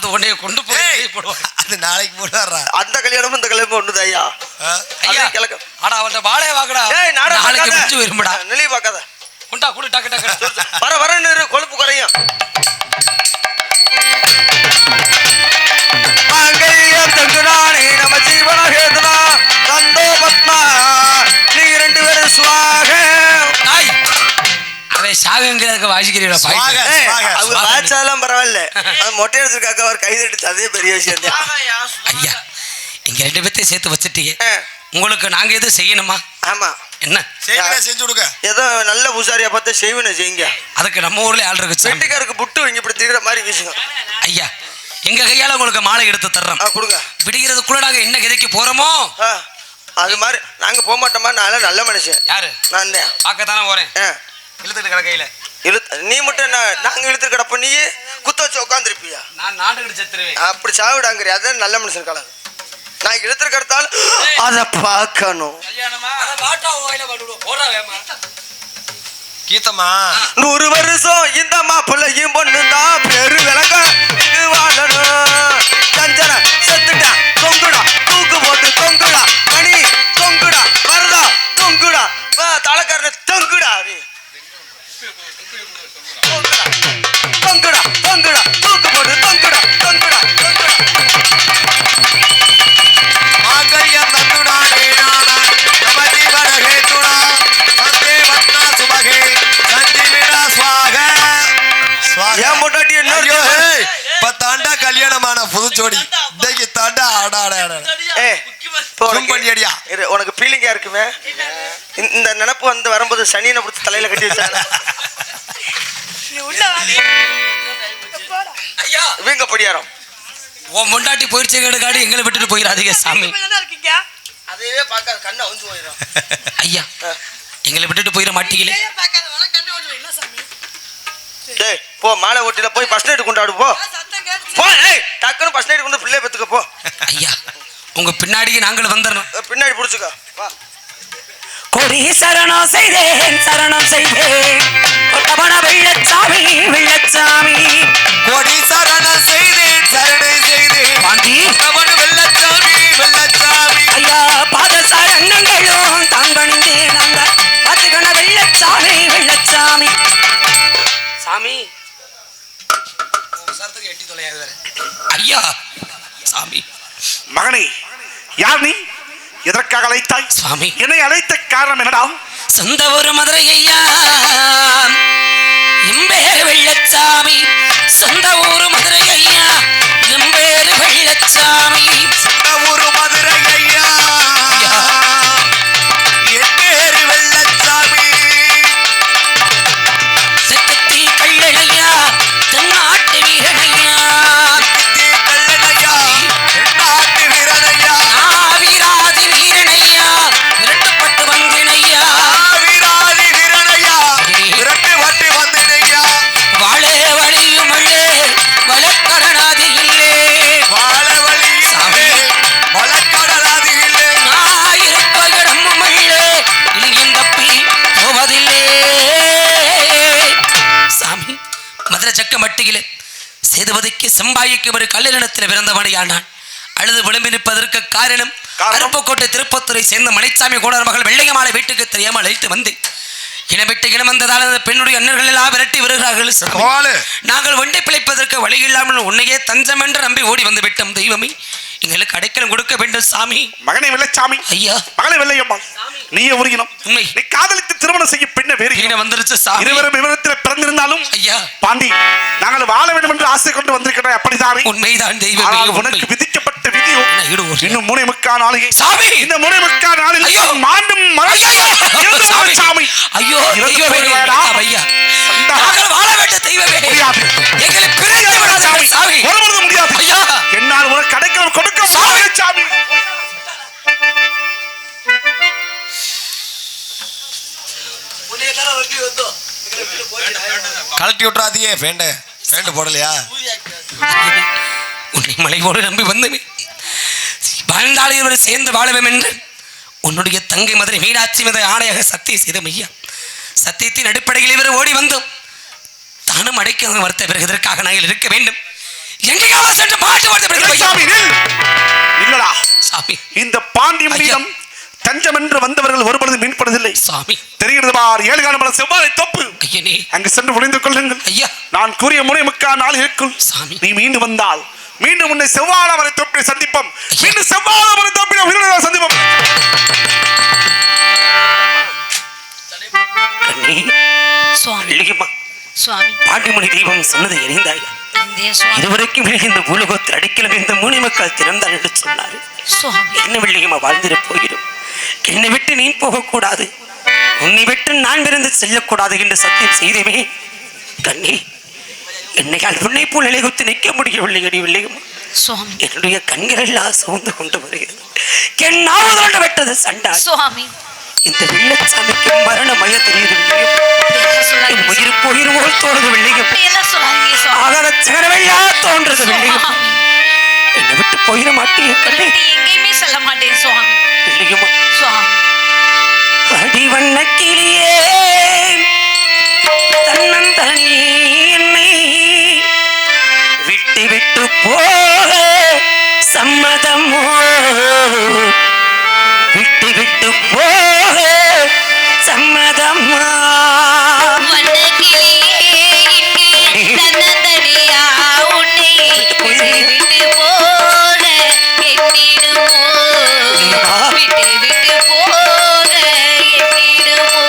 அது உன்னைய கொண்டு போய் போடுவாங்க. அது நாளைக்கு போடுவாரா அந்த கல்யாணமும் இந்த கல்யாணமும் ஒண்ணுது ஐயா ஐயா கிழக்கு. ஆனா அவன்கிட்ட வாழைய நாடகம் நாளைக்கு. முடிச்சு வரும்படா நிலைய பார்க்காத. குண்டா குடு டக்கு டக்கு வர வர நிறு கொழுப்பு குறையும். மங்கையம் தங்குடானே நம ஜீவன ஹேதுனா தந்தோ பத்மா நீ ரெண்டு பேரும் சுவாக. அவன் சாகங்கிறதுக்கு வாசிக்கிறீங்களா அது மொட்டை எடுத்துருக்காக்க அவர் கை தட்டி அதே பெரிய விஷயம் தான் ஐயா இங்க ரெண்டு பேர்த்தையும் சேர்த்து வச்சுட்டீங்க. உங்களுக்கு நாங்க எதுவும் செய்யணுமா? ஆமா. என்ன? செஞ்சு கொடுக்க ஏதோ நல்ல பூசாரியா பார்த்து செய்வன செய்யுங்க. அதுக்கு நம்ம ஊர்ல ஆள் இருக்கு. வீட்டுக்காருக்கு புட்டு இங்க இப்படி திரிகிற மாதிரி வீசுங்க ஐயா எங்க கையால உங்களுக்கு மாலை எடுத்து தர்றோம். கொடுங்க. விடுகிறதுக்குள்ள நாங்க என்ன விதைக்கு போறோமோ? அது மாதிரி நாங்க போக மாட்டோமா? நான் நல்ல மனுஷன். யாரு? நான் தான். பார்க்கத்தானே போறேன். ஆ, இழுத்துட்டு கிட நீ மட்டும் என்ன நாங்க இழுத்து கிடப்ப நீ குத்த வச்சு உட்காந்துருப்பியா நான் செத்துருவேன் அப்படி சாவிடாங்கிறியா அதான் நல்ல மனுஷன் கலர். நான் இழுத்து கிடத்தாலும் அதை பார்க்கணும். கீதமா நூறு வருஷம் இந்த மாப்பிள்ளையும் பொண்ணு தான் பெரு இங்கு வாழணும். சஞ்சன செத்துட்டா தொங்குடா. ஏன் பொண்டாட்டி என்ன ஐயோ இருக்கு? ஏய் பத்தாண்டா கல்யாணமான புதுச்சோடி இன்னைக்கு தாண்டா ஆடா ஆடா ஆடா உனக்கு-. இரு, உனக்கு ஃபீலிங்கா இருக்குமே இந்த- நினப்பு வந்து வரும்போது சனியனை பிடிச்சி தலையில கட்டி வச்சாங்க ஐயா. இவங்க படியாரம். உன் முண்டாட்டி போயிடுச்சு கேடுகாடு எங்களை விட்டுட்டு போயிடாதீங்க சாமி. அதையே பார்க்காத கண்ணை அவுஞ்சு போயிடும். ஐயா எங்களை விட்டுட்டு போயிட மாட்டீங்களே. டேய் போ மாலை ஓட்டில போய் ஃபர்ஸ்ட் நைட் கொண்டாடு போ. ஏய் டக்குன்னு ஃபர்ஸ்ட் நைட் கொண்டு பிள்ளை பெத்துக்க போ. ஐயா உங்க பின்னாடியே நாங்களும் வந்துடணும் பின்னாடி புடிச்சுக்க வா. கொடி சரணம் செய்தேன் சரணம் செய்தேன். கொட்டபன வெள்ளச்சாமி வெள்ளச்சாமி. கொடி சரணம் செய்தேன் சரணை செய்தேன். பாண்டி. அவன் வெள்ளச்சாமி வெள்ளச்சாமி. ஐயா பாதசார அண்ணங்களும் தாங்கணிந்தேன் அந்த பாத்துக்கண வெள்ளச்சாமி வெள்ளச்சாமி. சாமி. எட்டி தொலையாது ஐயா. சாமி. மகனே யார் நீ? எதற்காக அழைத்தாய்? சுவாமி. என்னை அழைத்த காரணம் என்னடா சொந்த ஒரு மதுரை ஐயா. எம்பேரு வெள்ளச்சாமி. சொந்த ஊரு மதுரை ஐயா. எம்பேரு வெள்ளச்சாமி. செம்பாய்க்கு ஒரு கல்லினத்தில் பிறந்தவனையானான். அழுது விளம்பி நிற்பதற்கு காரணம்? அருப்புக்கோட்டை திருப்பத்துறை சேர்ந்த மணிச்சாமி கோடர் மகள் வெள்ளையமாலை வீட்டுக்கு தெரியாமல் அழைத்து வந்து இனவிட்டு இனம் வந்ததால் அந்த பெண்ணுடைய அண்ணர்கள் எல்லாம் விரட்டி வருகிறார்கள் நாங்கள் ஒண்டை பிழைப்பதற்கு வழி இல்லாமல் உன்னையே தஞ்சம் என்று நம்பி ஓடி வந்து விட்டோம் தெய்வமே. எங்களுக்கு அடைக்கலம் கொடுக்க வேண்டும் சாமி. மகனே வெள்ளச்சாமி ஐயா. மகளே வெள்ளையம்மா நீயே உருகினம். உண்மை. நீ காதலித்து திருமணம் செய்ய பெண்ண வேறு வந்துருச்சு சாமி. இருவரும் விவரத்தில் பிறந்திருந்தாலும் ஐயா. பாண்டி நாங்கள் வாழ வேண்டும் என்று ஆசை கொண்டு வந்திருக்கிறோம் அப்படித்தானே உண்மைதான் தெய்வமே உனக்கு விதிக்கப்பட்ட விதியோ ஒரு- இன்னும் மூணை முக்கா நாளையே சாமி! இந்த மூணை முக்கா நாளில் ஐயோ! மாண்டும் மறையா சாமி. சாமி. ஐயோ இறந்து போயிடுவாடா. ஐயா. நாங்கள் வாழ வேண்டும் தெய்வமே. எங்களை விடாதீர்கள் சாமி. கொடுக்க சாமி. சாமி. கழட்டி விட்டுறாதியே பேண்ட பேண்ட் போடலையா? உன்னை மலையோடு நம்பி வந்தமே வாழ்ந்தால் இருவர் சேர்ந்து வாழவேம் என்று. உன்னுடைய தங்கை மதுரை மீனாட்சி மத ஆணையாக சத்தியம் செய்த மையா சத்தியத்தின் அடிப்படையில் இவர் ஓடி வந்தோம். தானும் அடைக்க மறுத்த பிறகு இதற்காக நாங்கள் இருக்க வேண்டும். எங்கேயாவது சென்று வார்த்தை படிக்கிற சாமி. இல்லடா. சாமி. இந்த பாண்டியம் ஐயா. மீதம் தஞ்சம் என்று வந்தவர்கள் ஒருபொழுது மீன்படுவதில்லை சாமி. தெரிகிறது பார் ஏழு காலம் செவ்வாய் தப்பு. அங்கு சென்று முடிந்து கொள்ளுங்கள். ஐயா. நான் கூறிய முறை முக்கா நாள் இருக்கும். சாமி. நீ மீண்டும் வந்தால் மீண்டும் உன்னை செவ்வாழ வரை தொப்பினை சந்திப்போம். மீண்டும் செவ்வாழ வரை தொப்பினை உயிரிழந்த சந்திப்போம். சுவாமி பாண்டிமணி தெய்வம் சொன்னதை எரிந்தாய்? இதுவரைக்கும் இந்த பூலகத்தில் அடிக்கலம் இந்த மூணி மக்கள் திறந்தார் என்று சொன்னார். என்ன வெள்ளியம்மா வாழ்ந்திட போகிறோம்? என்னை விட்டு நீ போகக்கூடாது. உன்னை விட்டு நான் விருந்து செல்லக்கூடாது என்று சத்தியம் செய்தமே. கண்ணே என்னையால் உன்னை போல் நிலைகுத்து நிற்க முடியவில்லை அடி வெள்ளியம்மா சுவாமி. என்னுடைய கண்கள் எல்லாம் சூழ்ந்து கொண்டு வருகிறது. என்னாவது வெட்டது சண்டா. சுவாமி. இந்த வெள்ளச்சாமிக்கு மரண மய தெரியுது வெள்ளியம் என் உயிர் வெள்ளியம் அப்படி எல்லாம் சொல்லாதீங்க சுவாமி. ஆகாத சகரவையா தோன்றது வெள்ளியம் என்னை விட்டு போயிட மாட்டேன் எங்கேயுமே செல்ல மாட்டேன் சுவாமி. வெள்ளியம்மா சுவாமி. வடிவண்ண கிளியே தன்னந்தனி என்னை விட்டு விட்டு போக சம்மதமோ? விட்டு விட்டு போக தன்னந்தனியா உன்னை விட்டு விட்டு போக எண்ணிடுமோ விட்டு விட்டு போக எண்ணிடுமோ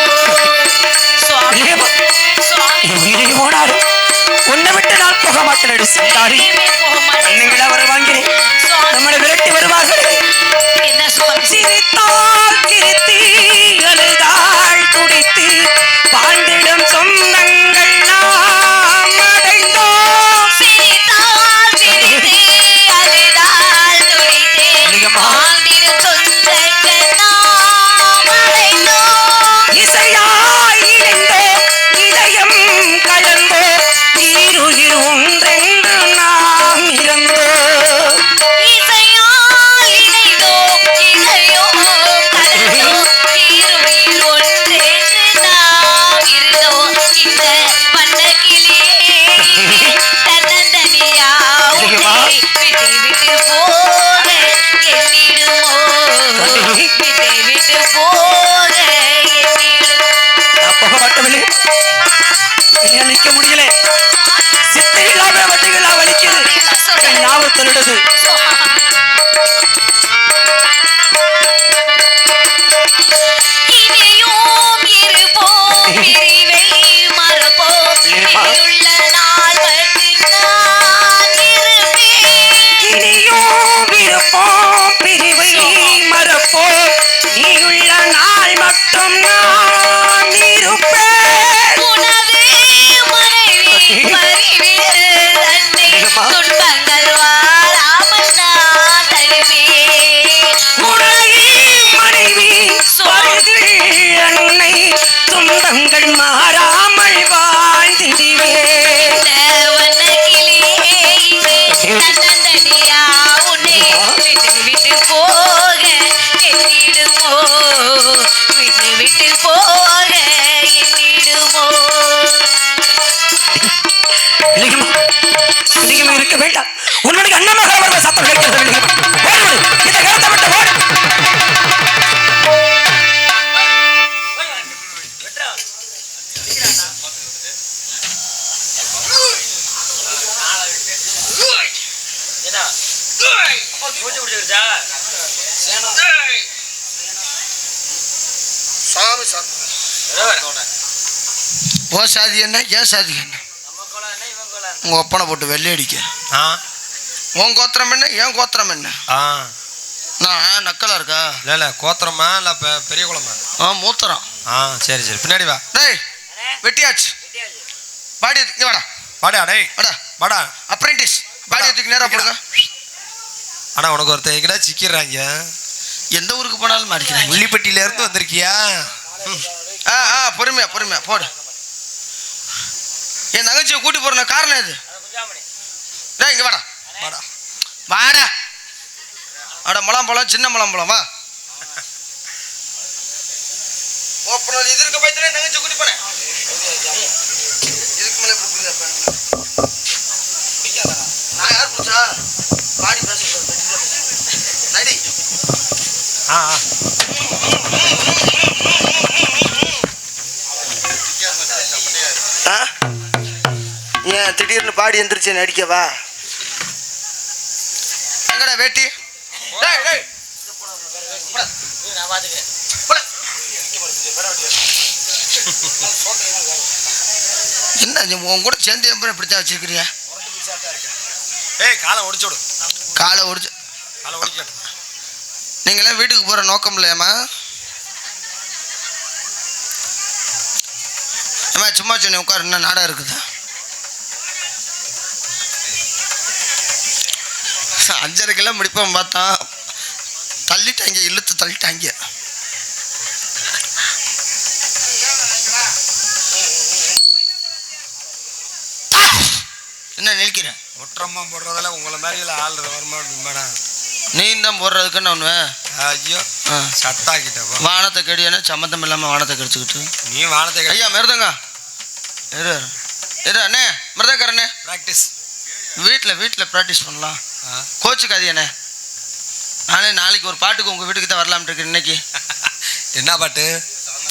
சாமி சாமி ஓ சாதி என்ன? ஏன் சாதி என்ன? உங்க ஒப்பனை போட்டு வெள்ளை அடிக்க. ஆ. உன் கோத்திரம் என்ன? ஏன் கோத்திரம் என்ன? ஆ. நான் நக்கலா இருக்கா? இல்லை இல்லை கோத்திரமா இல்லை பெரிய குளமா? ஆ மூத்தரம். ஆ சரி சரி. பின்னாடி வா. டேய் வெட்டியாச்சு. பாடி எடுத்து வாடா. வாடா டேய். வாடா. வாடா. அப்ரெண்டிஸ் பாடி எடுத்துக்கு நேரா போடுங்க. அண்ணா உனக்கு ஒருத்தன் எங்கடா சிக்கிறாங்க எந்த ஊருக்கு போனாலும் மாறிக்கிறாங்க உள்ளிப்பட்டியில இருந்து வந்திருக்கியா. ஆ ஆ பொறுமையா பொறுமையா போடு. என் தங்கச்சியை கூட்டி போறன காரணம் டேய் இங்க வாடா. வாடா. வாடா. அட முலாம்பழம் சின்ன முலாம்பழம் வா. ஓப்பனர் இது இருக்க தங்கச்சி கூட்டி போறேன் இதுக்கு மேல ஆ ஆ. ஏன் திடீர்னு பாடி எந்திரிச்சு நடிக்கவா எங்கடா வேட்டி? என்ன உன் கூட சேர்ந்து எப்படி இப்படித்தான் வச்சிருக்கிறியா? ஏய் காலை ஒடிச்சு விடு. காலை ஒடிச்சு காலை ஒடிச்சு நீங்களாம் வீட்டுக்கு போகிற நோக்கம் இல்லையாம்மா. அம்மா சும்மா சொன்னி உட்காரு என்ன நாடாக இருக்குதா. அஞ்சரைக்கெல்லாம் முடிப்போம் பார்த்தா. தள்ளிட்டாங்க இழுத்து தள்ளிட்டாங்க. என்ன நினைக்கிறேன்? ஒற்றம்மா போடுறதெல்லாம் உங்களை மாதிரி ஆள் வருமா மேடம் நீ தான் போடுறதுக்கு நான் ஒன்று ஐயோ ஆ. சத்தாக்கிட்டப்பா வானத்தை கெடியானே சம்மந்தம் இல்லாமல் வானத்தை கடிச்சுக்கிட்டு. நீ வானத்தை ஐயா மிருதங்க. இரு இரு. அண்ணே மிருதங்கரண்ணே. ப்ராக்டிஸ் வீட்டில் வீட்டில் ப்ராக்டிஸ் பண்ணலாம். கோச்சுக்காதியண்ணே நானே நாளைக்கு ஒரு பாட்டுக்கு உங்கள் வீட்டுக்கு தான் வரலாம்னு இருக்கேன் இன்னைக்கு. என்ன பாட்டு?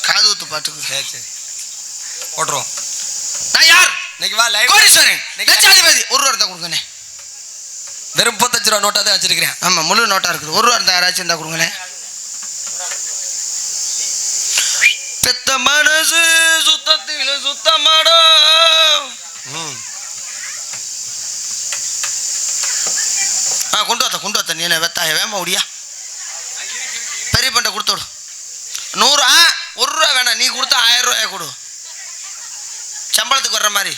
காது ஊத்து பாட்டுக்கு. சரி சரி. போட்டுருவோம். நான் யார்? இன்னைக்கு வா லைவ் கோடீஸ்வரன். லட்சாதிபதி ஒரு ரூபா கொடுங்கண்ணே வெறும் முப்பத்தஞ்சு ரூபா நோட்டா தான் வச்சிருக்கிறேன். ஆமாம் முழு நோட்டாக இருக்குது. ஒரு ரூபா இருந்தால் யாராச்சும் இருந்தால் கொடுங்கண்ணே பெத்த மனசு சுத்தத்தில் சுத்தமாடோ. ஆ கொண்டு வாத்த கொண்டு வாத்த. நீ என்ன வெத்தாய வேமா முடியா பெரிய பண்டை கொடுத்து விடு. நூறு ஆ ஒரு ரூபா வேணாம். நீ கொடுத்தா ஆயிரம் ரூபாய கொடு. சம்பளத்துக்கு வர்ற மாதிரி.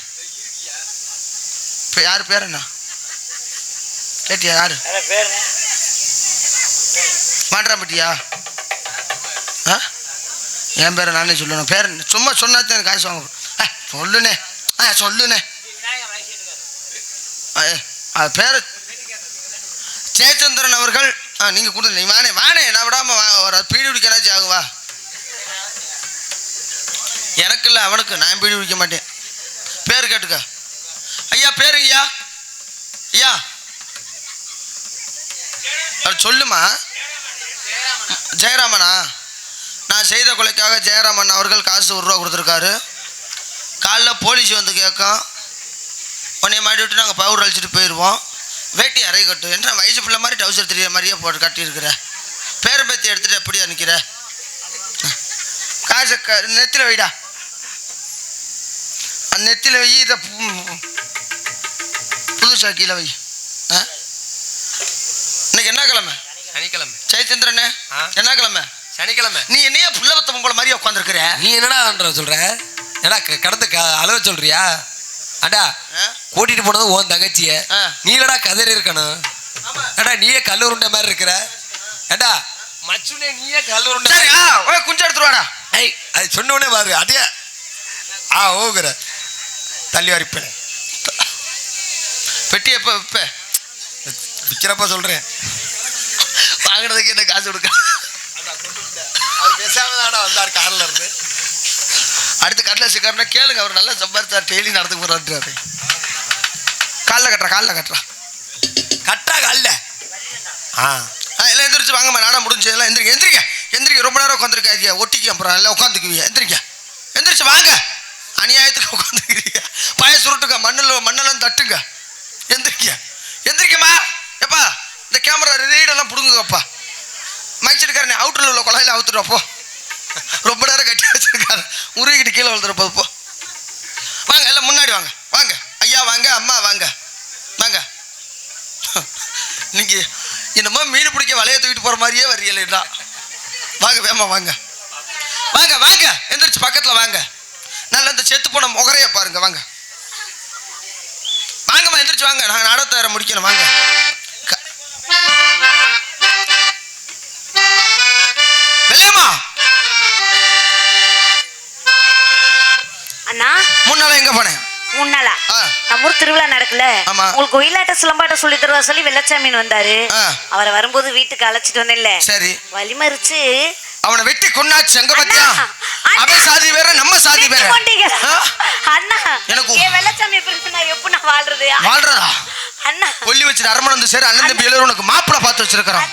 இப்போ யார் பேர் என்ன? கேட்டியா யாரு? மாட்டாம்பட்டியா ஆ? என் பேரை நானே சொல்லணும். பேர் என்ன? சும்மா சொன்னாத்தான் எனக்கு காசு வாங்க ஆ சொல்லுண்ணே. ஆ சொல்லுண்ணே அது பேர் ஜெயச்சந்திரன் அவர்கள். ஆ நீங்கள் நீ வானே வானே நான் விடாம வா ஒரு பீடி பிடிக்கனாச்சும் ஆகும் வா. எனக்கு இல்லை அவனுக்கு. நான் பீடி பிடிக்க மாட்டேன். பேர் கேட்டுக்க. ஐயா பேரு ஐயா. ஐயா. அது சொல்லுமா? ஜெயராமனா? நான் செய்த கொலைக்காக ஜெயராமன் அவர்கள் காசு ஒரு ரூபா கொடுத்துருக்காரு. காலைல போலீஸ் வந்து கேட்கும். உன்னை மாட்டி விட்டு நாங்கள் பவுடர் அழிச்சிட்டு போயிடுவோம் வேட்டி அறை கட்டு. என்ன வயசு பிள்ளை மாதிரி டவுசர் தெரிய மாதிரியே போட்டு கட்டியிருக்கிற. பேரை பேத்தி எடுத்துகிட்டு எப்படியா நிற்கிற காசை க நெத்தியில் வைடா. அந்த நெத்தியில் வை இதை புதுசாக கீழே வை. ஆ? என்ன கிழமை சனிக்கிழமை. ஜெயச்சந்திரனே? என்ன கிழமை சனிக்கிழமை. நீ என்னையா புள்ளவத்த பொம்பளை மாதிரியே உட்காந்துருக்கிற நீ என்னடா சொல்ற? ஏடா கடந்து அளவு சொல்றியா? அடா கூட்டிட்டு போனது உன் தங்கச்சிய. நீ இல்லடா கதறி இருக்கணும். அடா நீயே கல் உருண்டை மாதிரி இருக்கிற. ஏடா மச்சுனே நீயே கல் உருண்டை குஞ்சு எடுத்துட்டு வாடா. ஐய் அது சொன்ன உடனே பாரு அடியே. ஆ ஓகுற தள்ளி வரிப்பேன் பெட்டி எப்போ வைப்ப விற்கிறப்ப சொல்றேன். வாங்கினதுக்கு என்ன காசு கொடுக்க? அவர் பேசாம தாடா வந்தார் கார்ல இருந்து. அடுத்து கட்டில் சிக்காருன்னா கேளுங்க அவர் நல்லா சம்பாரிச்சார் டெய்லி நடந்து போறாரு காலைல கட்டுறா காலைல கட்டுறா. கட்டா கால்ல? ஆ. எல்லாம் எந்திரிச்சு வாங்கம்மா நாடா முடிஞ்சு எல்லாம் எந்திரிங்க எந்திரிங்க எந்திரிக்க ரொம்ப நேரம் உட்காந்துருக்காதியா ஒட்டிக்க அப்புறம் எல்லாம் உட்காந்துக்குவீங்க எந்திரிங்க எந்திரிச்சு வாங்க. அநியாயத்துக்கு உட்காந்துக்கிறீங்க பய சுருட்டுங்க மண்ணில் மண்ணெல்லாம் தட்டுங்க. எந்திரிக்க. எந்திரிக்கம்மா. எப்பா இந்த கேமரா ரீடெல்லாம் பிடுங்குங்கப்பா. மைச்சிருக்காரு அவுட்டரில் உள்ள குழாயில் அவுத்துட்டு போ. ரொம்ப நேரம் கட்டி வச்சிருக்காரு. உருகிட்டு கீழே விழுந்துருப்பது போ வாங்க எல்லாம் முன்னாடி வாங்க. வாங்க. ஐயா வாங்க அம்மா வாங்க. வாங்க. நீங்கள் என்னமோ மீன் பிடிக்க வலைய தூக்கிட்டு போகிற மாதிரியே வரியலைன்னா வாங்க வேமா வாங்க. வாங்க வாங்க. எந்திரிச்சு பக்கத்தில் வாங்க. நல்ல இந்த செத்து போன முகரைய பாருங்க வாங்க. வாங்கம்மா எந்திரிச்சு வாங்க. நான் நாடகத்தை முடிக்கணும் வாங்க. அண்ணா. முன்னால எங்க போனேன் முன்னாலா. ஆ. நம்ம ஊர் திருவிழா நடக்கல. உங்களுக்கு ஒயிலாட்ட சிலம்பாட்ட சொல்லி தருவா சொல்லி வெள்ளச்சாமின் வந்தாரு. அவரை வரும்போது வீட்டுக்கு அழைச்சிட்டு வந்தேன்ல. சரி. வழிமறிச்சு. அவனை வெட்டி பத்தியா. அவன் சாதி வேற நம்ம சாதி வேற? அண்ணா. எனக்கு- என் வெள்ளச்சாமி பிரிச்சு நான் எப்படி நான் வாழ்றது? வாழ்றதா? அண்ணா. கொல்லி வச்சுட்டு அரமணம் வந்து சரி அண்ணன் தம்பி எல்லாரும் உனக்கு மாப்பிள்ளை பார்த்து வச்சிருக்கிறான்.